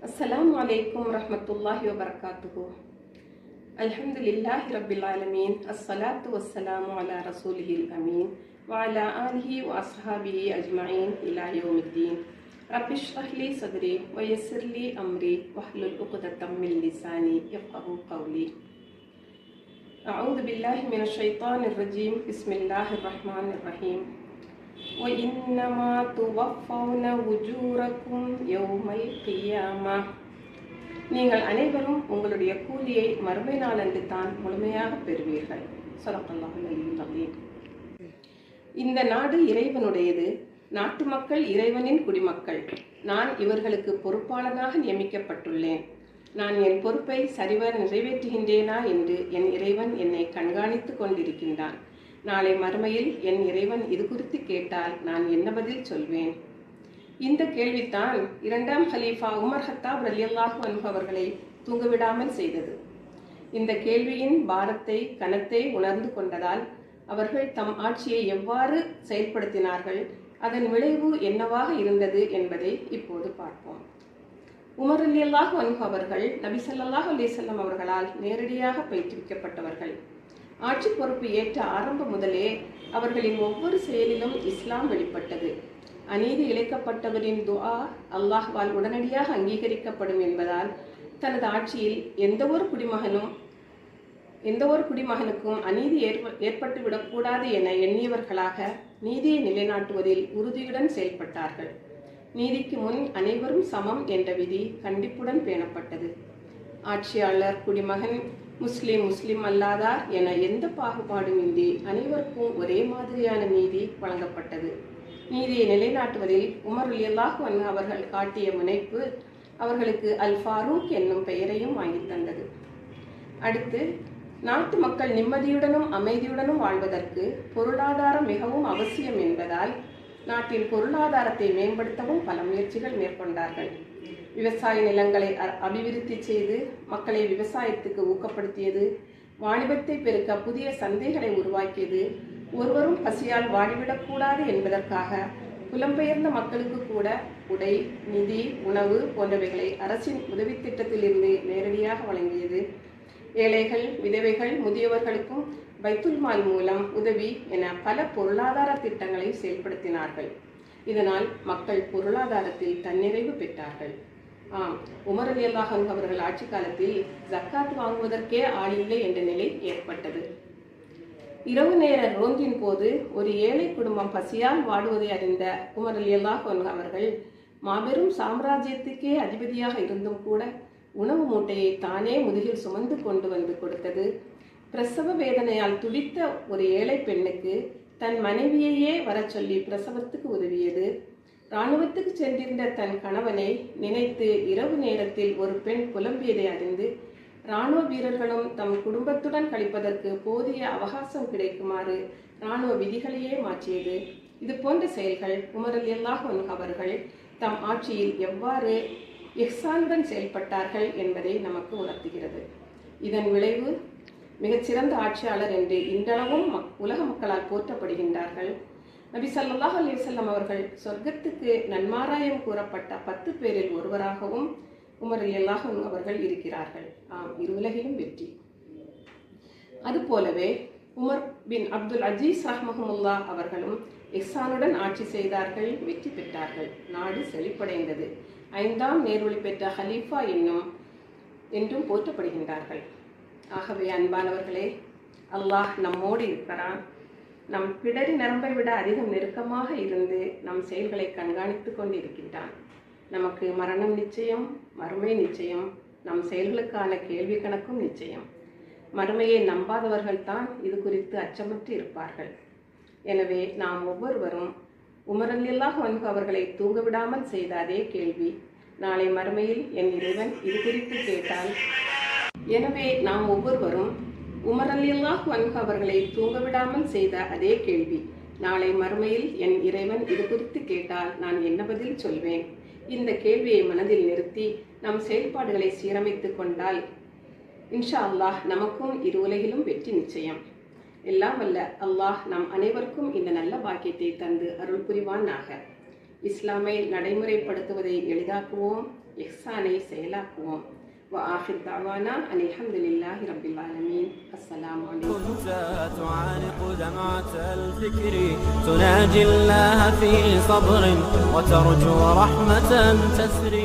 السلام عليكم ورحمة الله وبركاته. الحمد لله رب العالمين الصلاة والسلام على رسوله الأمين وعلى آله وأصحابه أجمعين إلى يوم الدين. رب اشرح لي صدري ويسر لي أمري واحلل عقدة من لساني يفقه قولي. أعوذ بالله من الشيطان الرجيم. بسم الله الرحمن الرحيم. وإنما توفون أجوركم يوم القيامة நீங்கள் அனைவரும் உங்களுடைய கூலியை மறுமை நாளன்று தான் முழுமையாக பெறுவீர்கள் சொல்லப்பல்லாஹ் இந்த நாடு இறைவனுடையது நாட்டு மக்கள் இறைவனின் குடிமக்கள் நான் இவர்களுக்கு பொறுப்பாளனாக நியமிக்கப்பட்டுள்ளேன் நான் என் பொறுப்பை சரிவர நிறைவேற்றுகின்றேனா என்று என் இறைவன் என்னை கண்காணித்துக் கொண்டிருக்கின்றான் நாளை மறுமையில் என் இறைவன் இது குறித்து கேட்டால் நான் என்ன பதில் சொல்வேன்? இந்த கேள்வித்தான் இரண்டாம் ஹலீஃபா உமர் ஹத்தாப் ரலியல்லாஹு அன்பவர்களை தூங்கவிடாமல் செய்தது. இந்த கேள்வியின் பாரத்தை கனத்தை உணர்ந்து கொண்டதால் அவர்கள் தம் ஆட்சியை எவ்வாறு செயல்படுத்தினார்கள் அதன் விளைவு என்னவாக இருந்தது என்பதை இப்போது பார்ப்போம். உமர் அலியல்லாஹு அன்ஹு அவர்கள் நபி அலிசல்லம் அவர்களால் நேரடியாக பயிற்றுவிக்கப்பட்டவர்கள். ஆட்சி பொறுப்பு ஏற்ற ஆரம்பம் முதலே அவர்களின் ஒவ்வொரு செயலிலும் இஸ்லாம் வெளிப்பட்டது. அநீதி இழைக்கப்பட்டவரின் துஆ அல்லாஹ்வால் உடனடியாக அங்கீகரிக்கப்படும் என்பதால் தனது ஆட்சியில் எந்த ஒரு குடிமகனும் எந்த ஒரு குடிமகனுக்கும் அநீதி ஏற்ப ஏற்பட்டுவிடக்கூடாது என எண்ணியவர்களாக நீதியை நிலைநாட்டுவதில் உறுதியுடன் செயல்பட்டார்கள். நீதிக்கு முன் அனைவரும் சமம் என்ற விதி கண்டிப்புடன் பேணப்பட்டது. ஆட்சியாளர் குடிமகன் முஸ்லிம் முஸ்லிம் அல்லாதார் என எந்த பாகுபாடும் இன்றி அனைவருக்கும் ஒரே மாதிரியான நீதி வழங்கப்பட்டது. நீதியை நிலைநாட்டுவதில் உமர் அல்லாஹு அவர்கள் காட்டிய முனைப்பு அவர்களுக்கு அல் ஃபாரூக் என்னும் பெயரையும் வாங்கி தந்தது. அடுத்து நாட்டு மக்கள் நிம்மதியுடனும் அமைதியுடனும் வாழ்வதற்கு பொருளாதாரம் மிகவும் அவசியம் என்பதால் நாட்டின் பொருளாதாரத்தை மேம்படுத்தவும் பல முயற்சிகள் மேற்கொண்டார்கள். விவசாய நிலங்களை அ- அபிவிருத்தி செய்து மக்களை விவசாயத்துக்கு ஊக்கப்படுத்தியது. வாணிபத்தை பெருக்க புதிய சந்தைகளை உருவாக்கியது. ஒருவரும் பசியால் வாடிவிடக்கூடாது என்பதற்காக புலம்பெயர்ந்த மக்களுக்கு கூட உடை நிதி உணவு போன்றவைகளை அரசின் உதவி திட்டத்திலிருந்து நேரடியாக வழங்கியது. ஏழைகள் விதவைகள் முதியவர்களுக்கும் பைத்துல்மால் மூலம் உதவி என பல பொருளாதார திட்டங்களை செயல்படுத்தினார்கள். இதனால் மக்கள் பொருளாதாரத்தில் தன்னிறைவு பெற்றார்கள். உமர் அலி அல்லாஹ் அவர்கள் ஆட்சி காலத்தில் ஜக்காத் வாங்குவதற்கே ஆளில்லை என்ற நிலை ஏற்பட்டது. இரவு நேர ரோந்தின் போது ஒரு ஏழை குடும்பம் பசியால் வாடுவதை அறிந்த உமர் அலி அல்லாஹ் அவர்கள் மாபெரும் சாம்ராஜ்யத்துக்கே அதிபதியாக இருந்தும் கூட உணவு மூட்டையை தானே முதுகில் சுமந்து கொண்டு வந்து கொடுத்தது. பிரசவ வேதனையால் துடித்த ஒரு ஏழை பெண்ணுக்கு தன் மனைவியையே வரச் சொல்லி பிரசவத்துக்கு உதவியது. இராணுவத்துக்கு சென்றிருந்த தன் கணவனை நினைத்து இரவு நேரத்தில் ஒரு பெண் புலம்பியதை அறிந்து இராணுவ வீரர்களும் தம் குடும்பத்துடன் கழிப்பதற்கு போதிய அவகாசம் கிடைக்குமாறு இராணுவ விதிகளையே மாற்றியது. இது போன்ற செயல்கள் உமரல் அல்லாஹ் அவர்கள் தம் ஆட்சியில் எவ்வாறு இஹ்சானுடன் செயல்பட்டார்கள் என்பதை நமக்கு உணர்த்துகிறது. இதன் விளைவு மிகச்சிறந்த ஆட்சியாளர் என்று இன்றளவும் மக்- உலக மக்களால் போற்றப்படுகின்றார்கள். நபி சல்லாஹ் அலைஹி அவர்கள் சொர்க்கத்துக்கு நன்மாராயம் கூறப்பட்ட பத்து பேரில் ஒருவராகவும் உமர் அல்லாஹ் அவர்கள் இருக்கிறார்கள். ஆம் இருவுலகிலும் வெற்றி. அதுபோலவே உமர் பின் அப்துல் அஜீஸ் ரஹ்மஹமுல்லா அவர்களும் இஹ்சானுடன் ஆட்சி செய்தார்கள் வெற்றி பெற்றார்கள். நாடு செழிப்படைந்தது. ஐந்தாம் நேர்வழி பெற்ற ஹலீஃபா என்னும் என்றும் போற்றப்படுகின்றார்கள். ஆகவே அன்பானவர்களே அல்லாஹ் நம்மோடு இருக்கிறான் நம் பிடரி நரம்பை விட அதிகம் நெருக்கமாக இருந்து நம் செயல்களை கண்காணித்து கொண்டிருக்கின்றான். நமக்கு மரணம் நிச்சயம் மறுமை நிச்சயம் நம் செயல்களுக்கான கேள்வி கணக்கும் நிச்சயம். மறுமையை நம்பாதவர்கள் தான் இது குறித்து அச்சமற்று இருப்பார்கள். எனவே நாம் ஒவ்வொருவரும் உமரல்லாஹ் வந்து அவர்களை தூங்க விடாமல் செய்த அதே கேள்வி நாளை மறுமையில் என் இறைவன் இது குறித்து கேட்டால்? எனவே நாம் ஒவ்வொருவரும் உமர் அல்லாஹ் வன்கு அவர்களை தூங்க விடாமல் செய்த அதே கேள்வி. நாளை மறுமையில் என் இறைவன் இது குறித்து கேட்டால் நான் என்ன பதில் சொல்வேன்? இந்த கேள்வியை மனதில் நிறுத்தி நம் செயல்பாடுகளை சீரமைத்துக் கொண்டால் இன்ஷா அல்லாஹ் நமக்கும் இரு உலகிலும் வெற்றி நிச்சயம். எல்லாம் வல்ல அல்லாஹ் நம் அனைவருக்கும் இந்த நல்ல பாக்கியத்தை தந்து அருள் புரிவானாக. இஸ்லாமை நடைமுறைப்படுத்துவதை எளிதாக்குவோம் எஹ்சானை செயலாக்குவோம். وآخر دعوانا أن الحمد لله رب العالمين السلام عليكم تعانق دمعة الفكر تناجي الله في صبر وترجو رحمة تسري